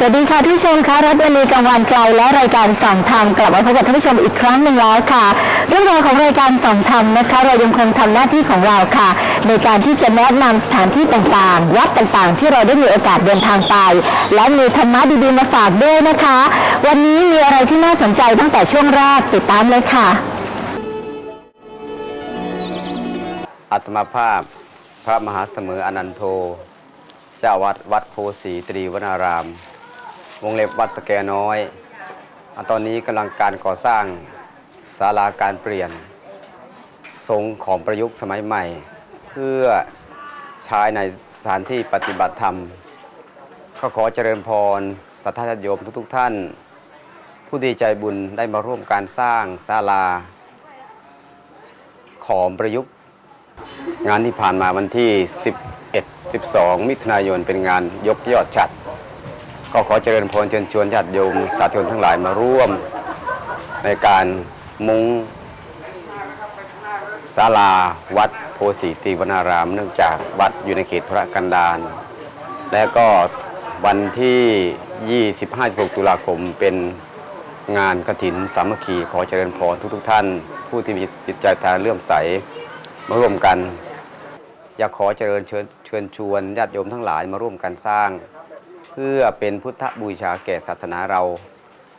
สวัสดีค่ะที่ชมคะรัฐวันนี้กลางวันไกลและรายการสองธรรมกลับมาพบกับท่านผู้ชมอีกครั้งหนึ่งแล้วค่ะ เรื่องราวของรายการสองธรรมนะคะเรายังคงทำหน้าที่ของเราค่ะ ในการที่จะแนะนำสถานที่ต่างๆวัดต่างๆ ที่เราได้มีโอกาสเดินทางไป และมีธรรมะดีๆมาฝากด้วยนะคะ วันนี้มีอะไรที่น่าสนใจตั้งแต่ช่วงแรกติดตามเลยค่ะ อัตมาภาพ พระมหาเสมออนันโทเจ้าวัดวัดโพสีตรีวนาราม วงเล็บวัดสแกน้อยอตอนนี้กำลังการก่อสร้างศาลาการเปลี่ยน ทรงของประยุกต์สมัยใหม่ เพื่อใช้ในสถานที่ปฏิบัติธรรม ก็ขอเจริญพรสัทธาโยมทุกๆท่าน ผู้ดีใจบุญได้มาร่วมการสร้างศาลา ของประยุกต์ งานที่ผ่านมาวันที่ 11 12 มิถุนายนเป็นงานยกยอดฉัด ก็ขอเจริญพรเชิญชวนญาติโยมสาธุชนทั้งหลายมาร่วม ในการมุงศาลาวัดโพสีตีวนาราม เนื่องจากวัดอยู่ในเขตธุรกันดารและก็วันที่ 25-16ตุลาคมเป็นงานกระถินสามัคคีขอเจริญพรทุกๆท่าน ผู้ที่มีจิตใจทางเลื่อมใสมาร่วมกัน อยากขอเจริญเชิญชวนญาติโยมทั้งหลายมาร่วมกันสร้าง พื่อเป็นพุทธบูชาแก่ศาสนาเรา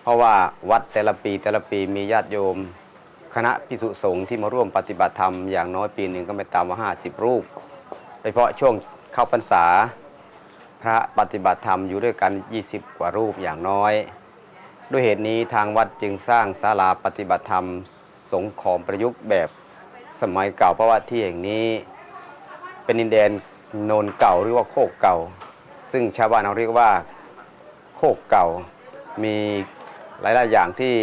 เพราะว่าวัดแต่ละปีแต่ละปีมีญาติโยม คณะพิสุสงฆ์ที่มาร่วมปฏิบัติธรรมอย่างน้อยปีหนึ่งก็ไม่ต่ำกว่า 50 รูปโดยเฉพาะช่วงเข้าพรรษา พระปฏิบัติธรรมอยู่ด้วยกัน 20 กว่ารูปอย่างน้อย ด้วยเหตุนี้ทางวัดจึงสร้างศาลาปฏิบัติธรรมสงฆ์ขอมประยุกต์แบบสมัยเก่าเพราะว่าที่แห่งนี้ เป็นดินแดนโนนเก่าหรือว่าโคกเก่า ซึ่งชาวบ้านเราเรียกว่าโคกเก่ามีหลายๆอย่างที่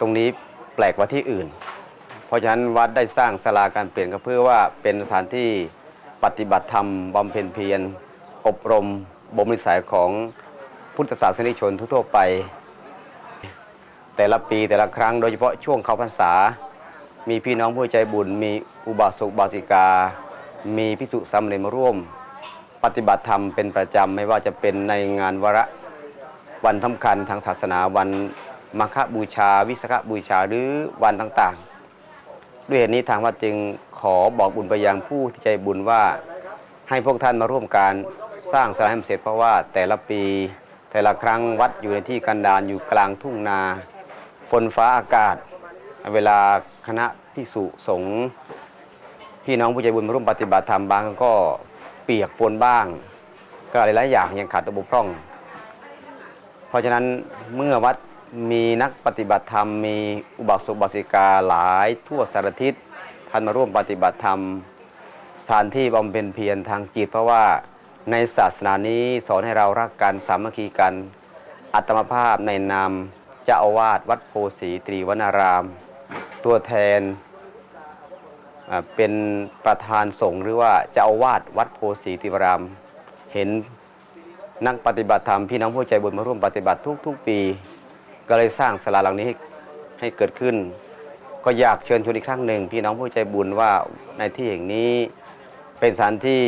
ตรงนี้แปลกกว่าที่อื่น เพราะฉะนั้นวัดได้สร้างศาลาการเปลี่ยนก็เพื่อว่าเป็นสถานที่ปฏิบัติธรรมบำเพ็ญเพียรอบรมบ่มนิสัยของพุทธศาสนิกชนทั่วไป แต่ละปีแต่ละครั้งโดยเฉพาะช่วงเข้าพรรษา มีพี่น้องผู้ใจบุญ มีอุบาสกบาสิกา มีพิสุสามเณรมาร่วม ปฏิบัติธรรมเป็นประจำไม่ว่าจะเป็นในงานวาระวันสำคัญทางศาสนาวันมาบูชา วิสขบูชาหรือวันต่างๆ ด้วยเหตุนี้ทางวัดจึงขอบอกบุญไปยังผู้ที่ใจบุญว่าให้พวกท่านมาร่วมการสร้างสลาให้มันเสร็จเพราะว่าแต่ละปีแต่ละครั้งวัดอยู่ในที่กันดารอยู่กลางทุ่งนา ฝนฟ้าอากาศ เวลาคณะพิสุสงฆ์พี่น้องผู้ใจบุญมาร่วมปฏิบัติธรรมบางก็ เปียกฝนบ้าง ก็หลายๆอย่างยังขาดตัวบกพร่อง เพราะฉะนั้นเมื่อวัดมีนักปฏิบัติธรรม มีอุบาสกบาสิกาหลายทั่วสารทิศท่านมาร่วมปฏิบัติธรรมสถานที่บำเพ็ญเพียรทางจิต เพราะว่าในศาสนานี้สอนให้เรารักกันสามัคคีกันอัตมภาพในนามเจ้าอาวาสวัดโพสีตรีวนาราม ตัวแทน เป็นประธานสงฆ์หรือว่าเจ้าอาวาสวัดโพสีตรีวราม เห็นนักปฏิบัติธรรมพี่น้องผู้ใจบุญมาร่วมปฏิบัติทุกๆปี ก็เลยสร้างศาลาหลังนี้ให้ให้เกิดขึ้น ก็อยากเชิญชวนอีกครั้งหนึ่ง พี่น้องผู้ใจบุญว่าในที่แห่งนี้เป็นสถานที่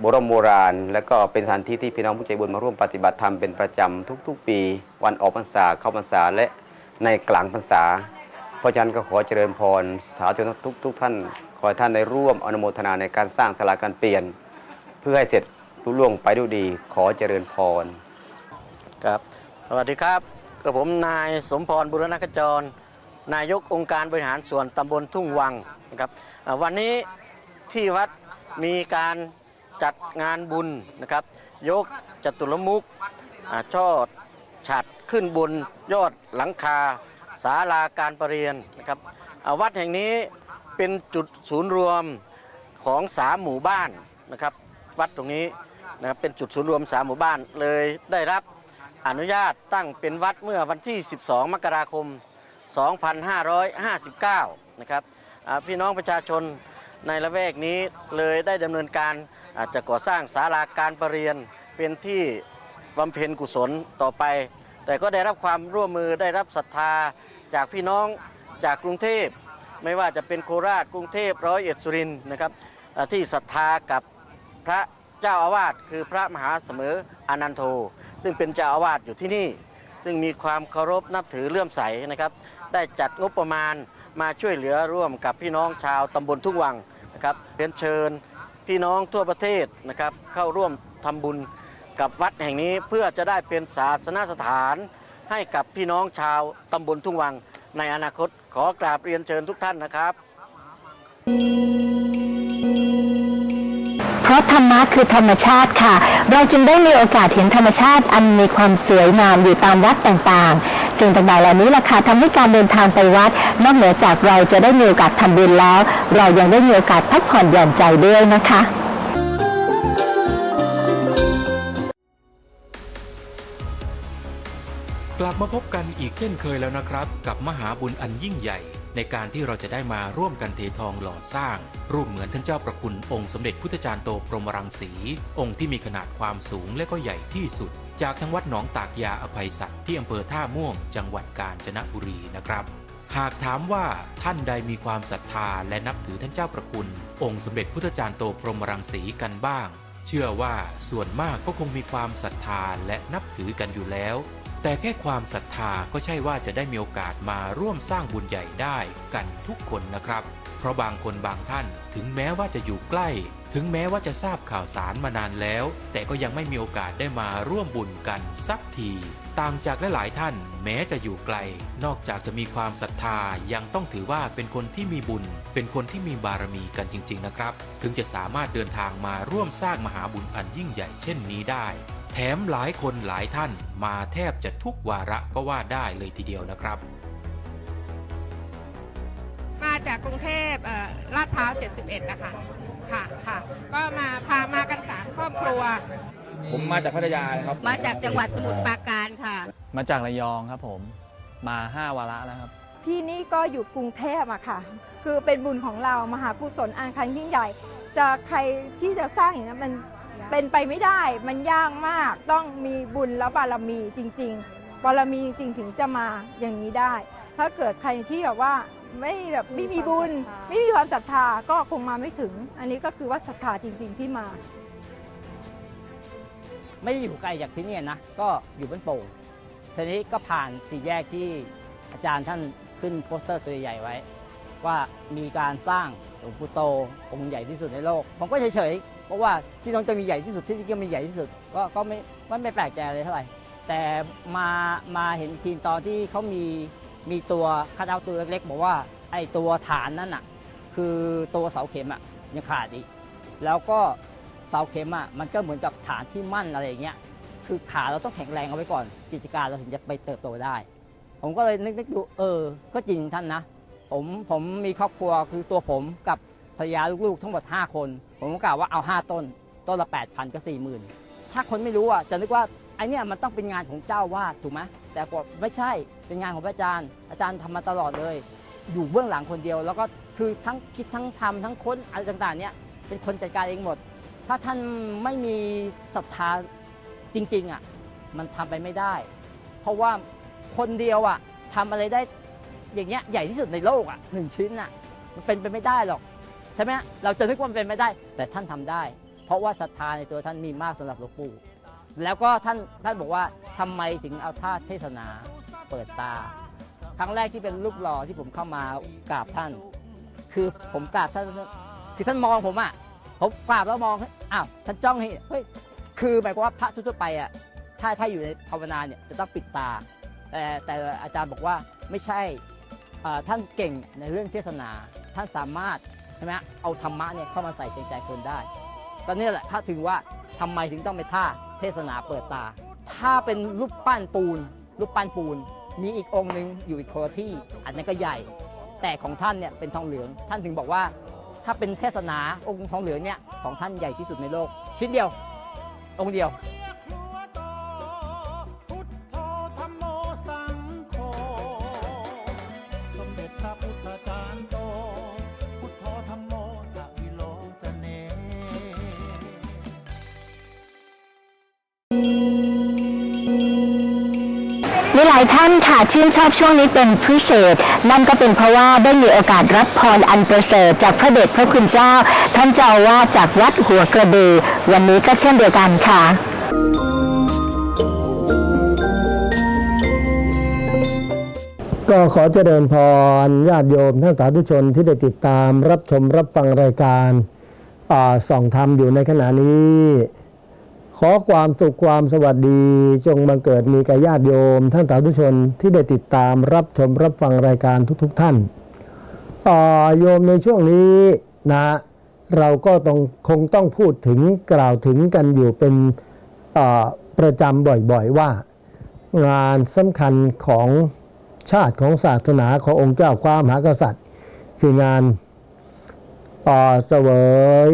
โบราณโบราณ และก็เป็นสถานที่ที่พี่น้องผู้ใจบุญมาร่วมปฏิบัติธรรมเป็นประจำทุก ๆ ปี วันออกพรรษาเข้าพรรษาและในกลางพรรษา พราะฉะนั้นก็ขอเจริญพร สาธุชนทุกทุกท่าน ขอให้ท่านได้ร่วมอนุโมทนาในการสร้างศาลาการเปลี่ยน เพื่อให้เสร็จลุล่วงไปด้วยดี ขอเจริญพรครับสวัสดีครับกับผมนายสมพรบุรณขจร นายกองค์การบริหารส่วนตำบลทุ่งวังนะครับวันนี้ที่วัดมีการจัดงานบุญนะครับ ยกจตุรมุกช่อฉัดขึ้นบนยอดหลังคา ศาลาการประเรียนนะครับวัดแห่งนี้เป็นจุดศูนย์รวมของสามหมู่บ้านนะครับวัดตรงนี้นะครับเป็นจุดศูนย์รวมสามหมู่บ้านเลยได้รับอนุญาตตั้งเป็นวัดเมื่อวันที่ 12 มกราคม 2559 นะครับพี่น้องประชาชนในละแวกนี้เลยได้ดำเนินการอาจจะก่อสร้างศาลาการประเรียนเป็นที่บำเพ็ญกุศลต่อไป แต่ก็ได้รับความร่วมมือได้รับศรัทธาจากพี่น้องจากกรุงเทพ ไม่ว่าจะเป็นโคราชกรุงเทพร้อยเอ็ดสุรินทร์นะครับที่ศรัทธากับพระเจ้าอาวาสคือพระมหาเสมออนันโท ซึ่งเป็นเจ้าอาวาสอยู่ที่นี่ ซึ่งมีความเคารพนับถือเลื่อมใสนะครับ ได้จัดงบประมาณมาช่วยเหลือร่วมกับพี่น้องชาวตำบลทุ่งวังนะครับเรียนเชิญพี่น้องทั่วประเทศนะครับเข้าร่วมทำบุญ กับวัดแห่งนี้เพื่อจะได้เป็นศาสนสถานให้กับพี่น้องชาวตำบลทุ่งวังในอนาคตขอกราบเรียนเชิญทุกท่านนะครับ เพราะธรรมะคือธรรมชาติค่ะ เราจึงได้มีโอกาสเห็นธรรมชาติอันมีความสวยงามอยู่ตามวัดต่างๆสิ่งต่างๆเหล่านี้ล่ะค่ะทำให้การเดินทางไปวัด นอกเหนือจากเราจะได้มีโอกาสทำบุญแล้ว เรายังได้มีโอกาสพักผ่อนหย่อนใจด้วยนะคะ ลับมาพบกันอีกเช่นเคยแล้วนะครับ กับมหาบุญอันยิ่งใหญ่ ในการที่เราจะได้มาร่วมกันเททองหล่อสร้าง รูปเหมือนท่านเจ้าประคุณองค์สมเด็จพุทธจารย์โตพรหมรังสี องค์ที่มีขนาดความสูงและก็ใหญ่ที่สุด จากทั้งวัดหนองตากยาอภัยศักดิ์ที่อำเภอท่าม่วง จังหวัดกาญจนบุรีนะครับหากถามว่าท่านใดมีความศรัทธาและนับถือท่านเจ้าประคุณ องค์สมเด็จพุทธจารย์โตพรหมรังสีกันบ้าง เชื่อว่าส่วนมากก็คงมีความศรัทธาและนับถือกันอยู่แล้ว แต่แค่ความศรัทธาก็ใช่ว่าจะได้มีโอกาสมาร่วมสร้างบุญใหญ่ได้กันทุกคนนะครับ เพราะบางคนบางท่านถึงแม้ว่าจะอยู่ใกล้ ถึงแม้ว่าจะทราบข่าวสารมานานแล้ว แต่ก็ยังไม่มีโอกาสได้มาร่วมบุญกันสักทีต่างจากหลายๆท่านแม้จะอยู่ไกล นอกจากจะมีความศรัทธายังต้องถือว่าเป็นคนที่มีบุญ เป็นคนที่มีบารมีกันจริง ๆ นะครับ ถึงจะสามารถเดินทางมาร่วมสร้างมหาบุญอันยิ่งใหญ่เช่นนี้ได้ แถมหลายคนหลายท่านมาแทบจะทุกวาระก็ว่าได้เลยทีเดียวนะครับ มาจากกรุงเทพเอ่อลาดพร้าว 71 นะคะ ค่ะค่ะ ก็มาพามากันสามครอบครัว ผมมาจากพัทยาครับ มาจากจังหวัดสมุทรปราการค่ะ มาจากระยองครับผมมา5วาระแล้วครับ ที่นี่ก็อยู่กรุงเทพอะค่ะ คือเป็นบุญของเรามหากุศลอันคันยิ่งใหญ่ จะใครที่จะสร้างอย่างนั้นมัน เป็นไปไม่ได้มันยากมากต้องมีบุญและบารมีจริง ๆ บารมีจริงๆถึงจะมาอย่างนี้ได้ ถ้าเกิดใครที่แบบว่าไม่แบบไม่มีบุญ ไม่มีความศรัทธาก็คงมาไม่ถึง อันนี้ก็คือว่าศรัทธาจริง ๆที่มา ไม่ได้อยู่ไกลจากที่เนี่ยนะ ก็อยู่บ้านโป่งทีนี้ก็ผ่านสี่แยกที่อาจารย์ท่านขึ้นโปสเตอร์ตัวใหญ่ไว้ ว่ามีการสร้างหลวงปู่โตองค์ใหญ่ที่สุดในโลก ผมก็เฉยๆ เพราะว่าที่น้องจะมีใหญ่ที่สุดที่นี่ก็มีใหญ่ที่สุดก็ก็ไม่ก็ไม่แปลกใจเลยเท่าไหร่แต่มามาเห็นอีกทีตอนที่เขามีมีตัวคัดเอาตัวเล็กๆบอกว่าไอ้ตัวฐานนั่นน่ะคือตัวเสาเข็มอะยังขาดอีกแล้วก็เสาเข็มอะมันก็เหมือนกับฐานที่มั่นอะไรอย่างเงี้ยคือขาเราต้องแข็งแรงเอาไว้ก่อนกิจการเราถึงจะไปเติบโตได้ ผมก็เลยนึกนึกดูเออ ก็จริงท่านนะ ผมผมมีครอบครัวคือตัวผมกับ รรยาลูกๆ ทั้งหมด 5 คน ผมก็กล่าวว่าเอา 5 ต้น ต้นละ 8,000 ก็ 40,000 ถ้าคนไม่รู้อะจะนึกว่าไอเนี่ยมันต้องเป็นงานของเจ้าวาดถูกไหมแต่ก็ไม่ใช่เป็นงานของอาจารย์ อาจารย์ทำมาตลอดเลย อยู่เบื้องหลังคนเดียว แล้วก็คือทั้งคิดทั้งทำทั้งค้นอะไรต่างๆเนี่ยเป็นคนจัดการเองหมด ถ้าท่านไม่มีศรัทธาจริงๆอะมันทำไปไม่ได้ เพราะว่าคนเดียวอะทำอะไรได้อย่างเงี้ยใหญ่ที่สุดในโลกอะหนึ่งชิ้นอะมันเป็นไปไม่ได้หรอก ใช่ไหมเราจะนึกว่ามันเป็นไม่ได้ แต่ท่านทำได้ เพราะว่าศรัทธาในตัวท่านมีมากสำหรับหลวงปู่แล้วก็ท่านท่านบอกว่าทำไมถึงเอาท่าเทศนาเปิดตา ครั้งแรกที่เป็นรูปหล่อที่ผมเข้ามากราบท่าน คือผมกราบท่านคือท่านมองผมอะผมกราบแล้วมองอ้าวท่านจ้องให้เฮ้ยคือหมายความว่าพระทั่วไปอะถ้าถ้าอยู่ในภาวนาเนี่ยจะต้องปิดตา แต่แต่อาจารย์บอกว่าไม่ใช่ท่านเก่งในเรื่องเทศนาท่านสามารถ ช่ไหมเอาธรรมะเนี่ยเข้ามาใส่ในใจคนได้ ก็เนี่แหละถ้าถึงว่าทำไมถึงต้องไปท่าเทศนาเปิดตา ถ้าเป็นรูปปั้นปูน รูปปั้นปูน มีอีกองค์หนึ่งอยู่อีกคนที่ อันนั้นก็ใหญ่ แต่ของท่านเนี่ยเป็นทองเหลือง ท่านถึงบอกว่า ถ้าเป็นเทศนาองค์ทองเหลืองเนี่ยของท่านใหญ่ที่สุดในโลก ชิ้นเดียว องค์เดียว หลายท่านค่ะชื่นชอบช่วงนี้เป็นพิเศษ นั่นก็เป็นเพราะว่าได้มีโอกาสรับพรอันประเสริฐจากพระเดชพระคุณเจ้า ท่านเจ้าวาสจากวัดหัวกระดือ วันนี้ก็เช่นเดียวกันค่ะก็ขอเจริญพรญาติโยมท่านสาธุชนที่ได้ติดตามรับชมรับฟังรายการส่องธรรมอยู่ในขณะนี้ อความสุขความสวัสดีจงบังเกิดมีกับญาติโยม ท่านสาธุชนที่ได้ติดตามรับชมรับฟังรายการทุก ๆทท่านอ่าโยมในช่วงนี้นะ เราก็ต้องคงต้องพูดถึงกล่าวถึงกันอยู่เป็นประจำบ่อยๆว่า งานสำคัญของชาติของศาสนาขององค์เจ้าความมหากษัตริย์ คืองานเสวย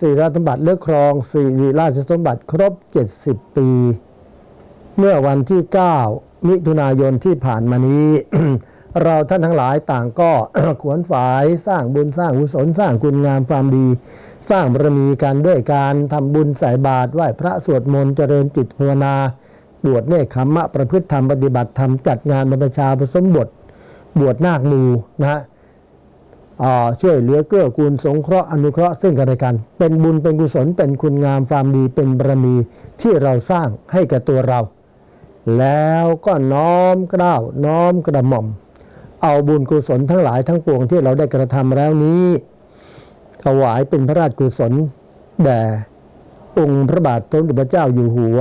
สิริสมบัติเลือกครองสิริราชสมบัติครบ 70 ปี เมื่อวันที่ 9 มิถุนายนที่ผ่านมานี้ เราท่านทั้งหลายต่างก็ขวนฝายสร้างบุญสร้างกุศลสร้างคุณงามความดี สร้างบารมีกันด้วยการทำบุญใส่บาตรไหว้พระสวดมนต์เจริญจิตภาวนาบวชเนคขมมะประพฤติธรรมปฏิบัติธรรมจัดงานบรรพชาผสมบท บวชนาคมูนะฮะ ช่วยเหลือเกื้อกูลสงเคราะห์อนุเคราะห์ซึ่งกันและกัน เป็นบุญเป็นกุศลเป็นคุณงามความดีเป็นบารมีที่เราสร้างให้แก่ตัวเรา แล้วก็น้อมกล้าวน้อมกระหม่อม เอาบุญกุศลทั้งหลายทั้งปวงที่เราได้กระทำแล้วนี้ถวายเป็นพระราชกุศลแด่องค์พระบาทสมเด็จพระเจ้าอยู่หัว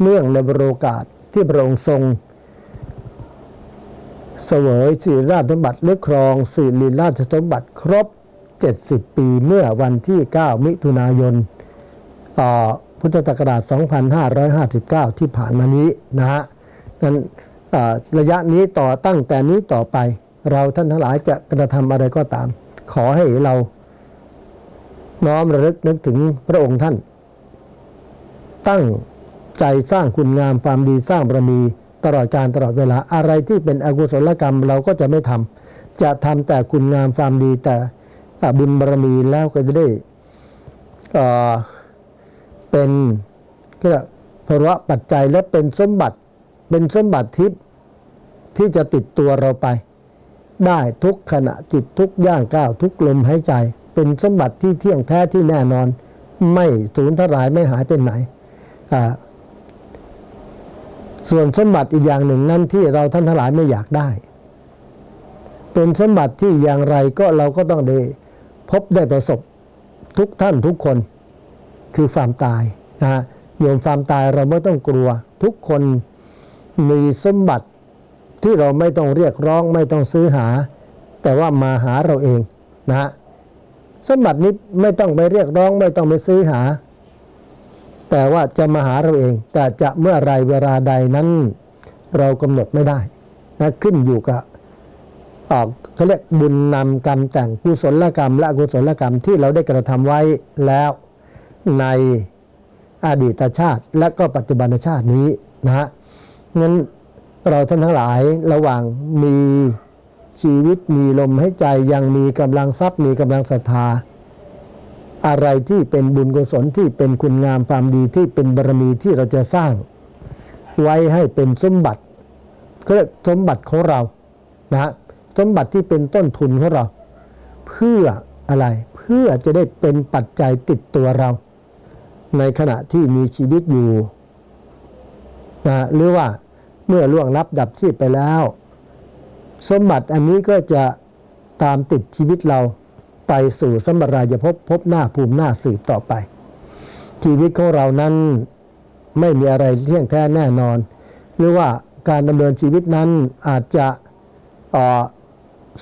เนื่องในบรโอกาสที่พระองค์ทรง สวยสิริราชสมบัติเลือครองสิริราชสมบัติครบ 70 ปีเมื่อวันที่ 9 มิถุนายนพุทธศักราช 2559 ที่ผ่านมานี้นะฮะนั้นระยะนี้ต่อตั้งแต่นี้ต่อไป เราท่านทั้งหลายจะกระทำอะไรก็ตาม ขอให้เราน้อมระลึกนึกถึงพระองค์ท่าน ตั้งใจสร้างคุณงามความดีสร้างบารมี ตลอดการตลอดเวลาอะไรที่เป็นอกุศลกรรมเราก็จะไม่ทำจะทำแต่คุณงามความดีแต่บุญบารมีแล้วก็จะได้เป็นก็เรียกภาวะปัจจัยและเป็นสมบัติเป็นสมบัติทิพย์ที่จะติดตัวเราไป ได้ทุกขณะจิตทุกย่างก้าวทุกลมหายใจ เป็นสมบัติที่เที่ยงแท้ที่แน่นอน ไม่สูญทลายไม่หายไปไหนอ่า ส่วนสมบัติอีกอย่างหนึ่งนั่นที่เราท่านทั้งหลายไม่อยากได้ เป็นสมบัติที่อย่างไรก็เราก็ต้องได้พบได้ประสบทุกท่านทุกคนคือความตายนะฮะโยมความตายเราไม่ต้องกลัว ทุกคนมีสมบัติที่เราไม่ต้องเรียกร้องไม่ต้องซื้อหา แต่ว่ามาหาเราเองนะฮะสมบัตินี้ไม่ต้องไปเรียกร้องไม่ต้องไปซื้อหา แต่ว่าจะมาหาเราเอง แต่จะเมื่อไรเวลาใดนั้น เรากำหนดไม่ได้นะขึ้นอยู่กับออกเขาเรียกบุญนำกรรมแต่งกุศลกรรม และอกุศลกรรมที่เราได้กระทำไว้แล้วในอดีตชาติและก็ปัจจุบันชาตินี้นะฮะงั้นเราท่านทั้งหลายระหว่างมีชีวิตมีลมให้ใจยังมีกำลังทรัพย์มีกำลังศรัทธา อะไรที่เป็นบุญกุศลที่เป็นคุณงามความดีที่เป็นบารมีที่เราจะสร้าง ไว้ให้เป็นสมบัติเขาเรียกสมบัติของเรานะสมบัติที่เป็นต้นทุนของเรา เพื่ออะไรเพื่อจะได้เป็นปัจจัยติดตัวเรา ในขณะที่มีชีวิตอยู่นะหรือว่าเมื่อล่วงลับดับชีพไปแล้ว สมบัติอันนี้ก็จะตามติดชีวิตเรา ไปสู่สมรายภพพบหน้าภูมิหน้าสืบต่อไป ชีวิตของเรานั้นไม่มีอะไรเที่ยงแท้แน่นอน หรือว่าการดำเนินชีวิตนั้นอาจจะ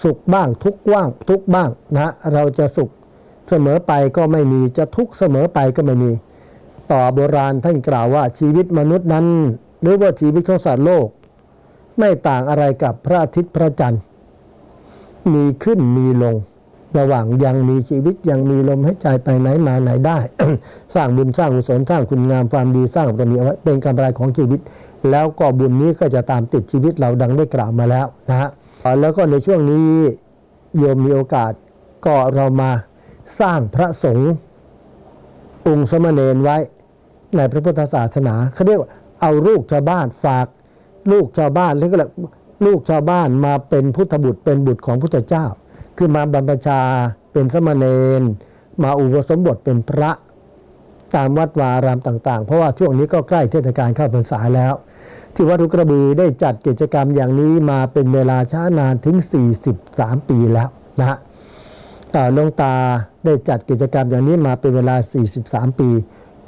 สุขบ้างทุกข์บ้างทุกข์บ้างนะเราจะสุขเสมอไปก็ไม่มีจะทุกข์เสมอไปก็ไม่มี ต่อโบราณท่านกล่าวว่าชีวิตมนุษย์นั้น หรือว่าชีวิตของสัตว์โลก ไม่ต่างอะไรกับพระอาทิตย์พระจันทร์ มีขึ้นมีลง ระหว่างยังมีชีวิตยังมีลมหายใจไปไหนมาไหนได้ สร้างบุญสร้างกุศลสร้างคุณงามความดีสร้างบารมีเอาไว้เป็นกำไรของชีวิต แล้วก็บุญนี้ก็จะตามติดชีวิตเราดังได้กล่าวมาแล้วนะฮะแล้วก็ในช่วงนี้โยมมีโอกาสก็เรามาสร้างพระสงฆ์องค์สมณเณรไว้ในพระพุทธศาสนาเขาเรียกว่าเอาลูกชาวบ้านฝากลูกชาวบ้านเรียกว่าลูกชาวบ้านมาเป็นพุทธบุตรเป็นบุตรของพุทธเจ้า คือมาบรรพชาเป็นสมณเณรมาอุปสมบทเป็นพระตามวัดวาอารามต่างๆ เพราะว่าช่วงนี้ก็ใกล้เทศกาลเข้าพรรษาแล้ว ที่วัดหุกระบือได้จัดกิจกรรมอย่างนี้มาเป็นเวลาช้านานถึง 43 ปีแล้วนะฮะหลวงตาได้จัดกิจกรรมอย่างนี้มาเป็นเวลา 43 ปี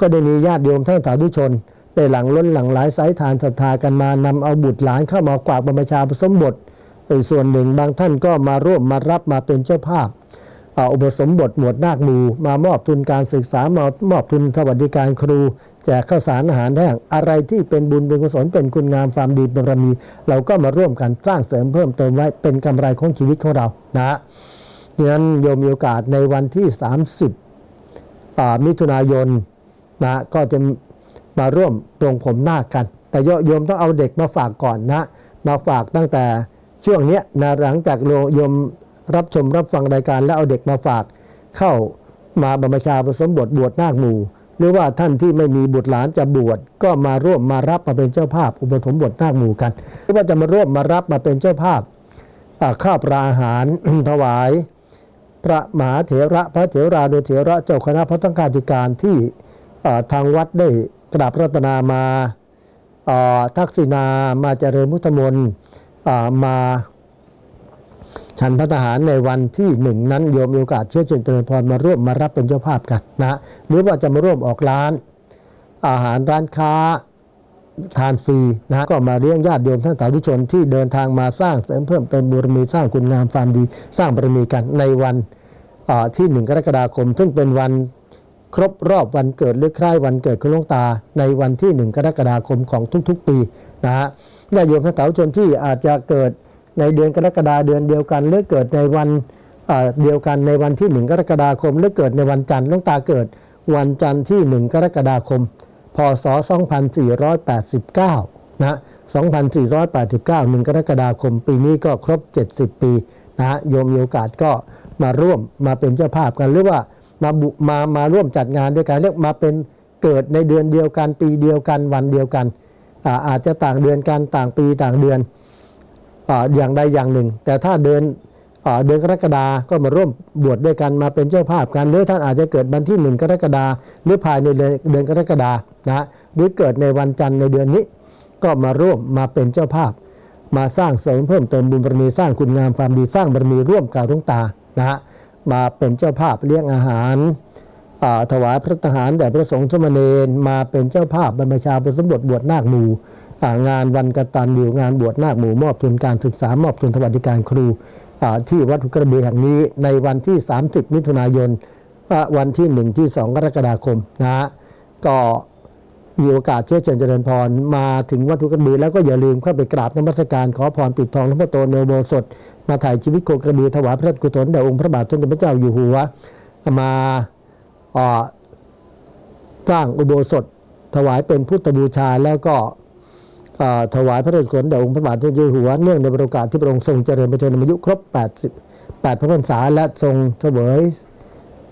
ก็ได้มีญาติโยมท่านสาธุชน ได้หลังล้นหลังหลายสายทานศรัทธากันมานำเอาบุตรหลานเข้ามากวากบรรพชาผสมบท เอ่อส่วนหนึ่งบางท่านก็มาร่วมมารับมาเป็นเจ้าภาพอ่าอุปสมบทหมวดนาคมูมามอบทุนการศึกษามามอบทุนสวัสดิการครู แจกข้าวสารอาหารแห้งอะไรที่เป็นบุญเป็นกุศลเป็นคุณงามความดีบารมี เราก็มาร่วมกันสร้างเสริมเพิ่มเติมไว้เป็นกำไรของชีวิตของเรานะฮะดังนั้นโยมมีโอกาสในวันที่ 30 มิถุนายนนะก็จะมาร่วมปรงผมหน้ากัน แต่โยมต้องเอาเด็กมาฝากก่อนนะ มาฝากตั้งแต่ ช่วงนี้นะหลังจากโยมรับชมรับฟังรายการแล้วเอาเด็กมาฝาก เข้ามาบรรพชาผสมบทบวชนาคหมู่ หรือว่าท่านที่ไม่มีบุตรหลานจะบวชก็มาร่วมมารับมาเป็นเจ้าภาพ อุปสมบทนาคหมู่กัน หรือว่าจะมาร่วมมารับมาเป็นเจ้าภาพข้าวปลาอาหารถวาย พระมหาเถระพระเถราโดยเถระเจ้าคณะพระต้งการจิการที่ทางวัดได้กราบรัตนามาทักษิณามาเจริญพุทธมนต์ มาฉันพระทหารในวันที่หนึ่งนั้นโยมมีโอกาสเชื้อเชิญเจริญพรมาร่วมมารับเป็นเจ้าภาพกันนะหรือว่าจะมาร่วมออกร้าน อาหารร้านค้าทานฟรีนะก็มาเลี้ยงญาติโยมท่านสาธุชนที่เดินทางมาสร้างเสริมเพิ่มเติมบุญมีสร้างคุณงามความดี สร้างบารมีกันในวันอ่าที่1กรกฎาคม ซึ่งเป็นวัน ครบรอบวันเกิดหรือคล้ายวันเกิดของหลวงตา ในวันที่ 1 กรกฎาคมของทุกๆปีนะฮะญาติโยมท่านสาธุชนที่อาจจะเกิดในเดือนกรกฎาเดือนเดียวกัน หรือเกิดในวันเดียวกันในวันที่ 1 กรกฎาคม หรือเกิดในวันจันทร์หลวงตาเกิด วันจันทร์ที่ 1 กรกฎาคม พศ 2489 นะ 2489 1 กรกฎาคม ปีนี้ก็ครบ 70 ปีนะฮะโยมมีโอกาสก็มาร่วมมาเป็นเจ้าภาพกันหรือว่า มาบุมามาร่วมจัดงานด้วยกันเรียกมาเป็นเกิดในเดือนเดียวกัน ปีเดียวกันวันเดียวกันอาอาจจะต่างเดือนกันต่างปีต่างเดือนออย่างใดอย่างหนึ่ง แต่ถ้าเดือนเดือนกรกฎาก็มาร่วมบวชด้วยกันมาเป็นเจ้าภาพกันหรือท่านอาจจะเกิดวันที่หนึ่งกรกฎาหรือภายในเดือนกรกฎานะฮะหรือเกิดในวันจันทร์ในเดือนนี้ ก็มาร่วมมาเป็นเจ้าภาพ มาสร้างเสริมเพิ่มเติมบุญบารมีสร้างคุณงามความดีสร้างบารมีร่วมกับหลวงตานะฮะ มาเป็นเจ้าภาพเลี้ยงอาหาร ถวายพระทหารแด่พระสงฆ์สมณีนมาเป็นเจ้าภาพบรรพชาประสมบทบวชนาคหมู่งานวันกตันอยู่งานบวชนาคหมู่มอบทุนการศึกษามอบทุนสวัสดิการครูที่วัดหุกระบือแห่งนี้ในวันที่ 30 มิถุนายนวันที่ 1 ที่ 2 กรกฎาคมนะฮะก็ มีโอกาสเชื้อเชิญเจริญพรมาถึงวัดทุกระบือแล้วก็อย่าลืมเข้าไปกราบนมัสการขอพรปิดทองหลวงพ่อโตเนวโบสถมาถ่ายชีวิตโคกระบือถวายพระราชกุศลแด่องค์พระบาทสมเด็จพระเจ้าอยู่หัวมาสร้างอุโบสถ ถวายเป็นพุทธบูชาแล้วก็ถวายพระราชกุศลแด่องค์พระบาทสมเด็จพระเจ้าอยู่หัวเนื่องในโอกาสที่พระองค์ทรงเจริญพระชนมายุครบ 80 8พระพรรษาและทรงเสวย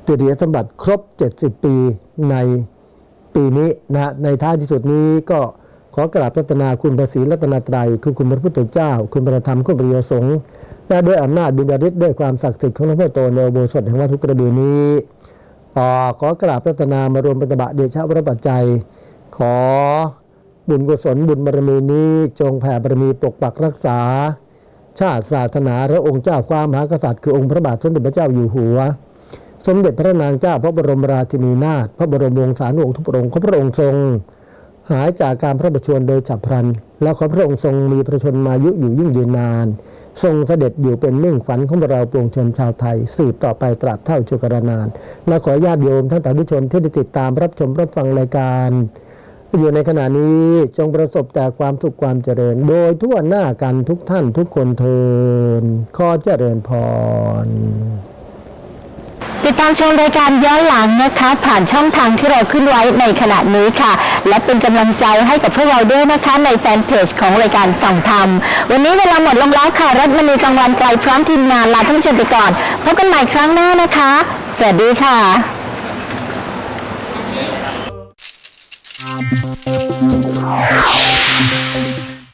ติริยสมบัติครบ 70 ปีใน ปีนี้นะในท้ายที่สุดนี้ก็ขอกราบรัตนาคุณพระศรีรัตนตรัยคุณคุณพระพุทธเจ้า คุณพระธรรมคุณพระโยสงฆ์และด้วยอำนาจบุญญาฤทธิ์ด้วยความศักดิ์สิทธิ์ของหลวงพ่อโตในอุโบสถแห่งวัดทุกกระบือนี้อขอกราบรัตนามารวมปฏิบัติเดชะพระปัจจัย ขอบุญกุศลบุญบารมีนี้จงแผ่บารมีปกปักรักษา ชาติศาสนาและองค์เจ้าความมหากษัตริย์คือองค์พระบาทสมเด็จพระเจ้าอยู่หัว สมเด็จพระนางเจ้าพระบรมราชินีนาถพระบรมวงศานุวงศ์ทุกพระองค์ขอพระองค์ทรง หายจากการพระประชวรโดยฉับพลัน และขอพระองค์ทรงมีพระชนมายุอยู่ยิ่งยืนนาน ทรงเสด็จอยู่เป็นมิ่งฝันของเราปวงชนชาวไทย สืบต่อไปตราบเท่าชั่วกรนาน และขอญาติโยมท่านสาธุชนที่ได้ติดตามรับชมรับฟังรายการอยู่ในขณะนี้จงประสบแต่ความสุขความเจริญ โดยทั่วหน้ากันทุกท่านทุกคนเทินขอเจริญพร ติดตามชมรายการย้อนหลังนะคะ ผ่านช่องทางที่เราขึ้นไว้ในขณะนี้ค่ะ และเป็นกำลังใจให้กับพวกเราด้วยนะคะ ในแฟนเพจของรายการส่องธรรม วันนี้เวลาหมดลงแล้วค่ะรัฐมณีกลางวันไกลพร้อมทีมงานลาท่านผู้ชมไปก่อนพบกันใหม่ครั้งหน้านะคะ สวัสดีค่ะ Thank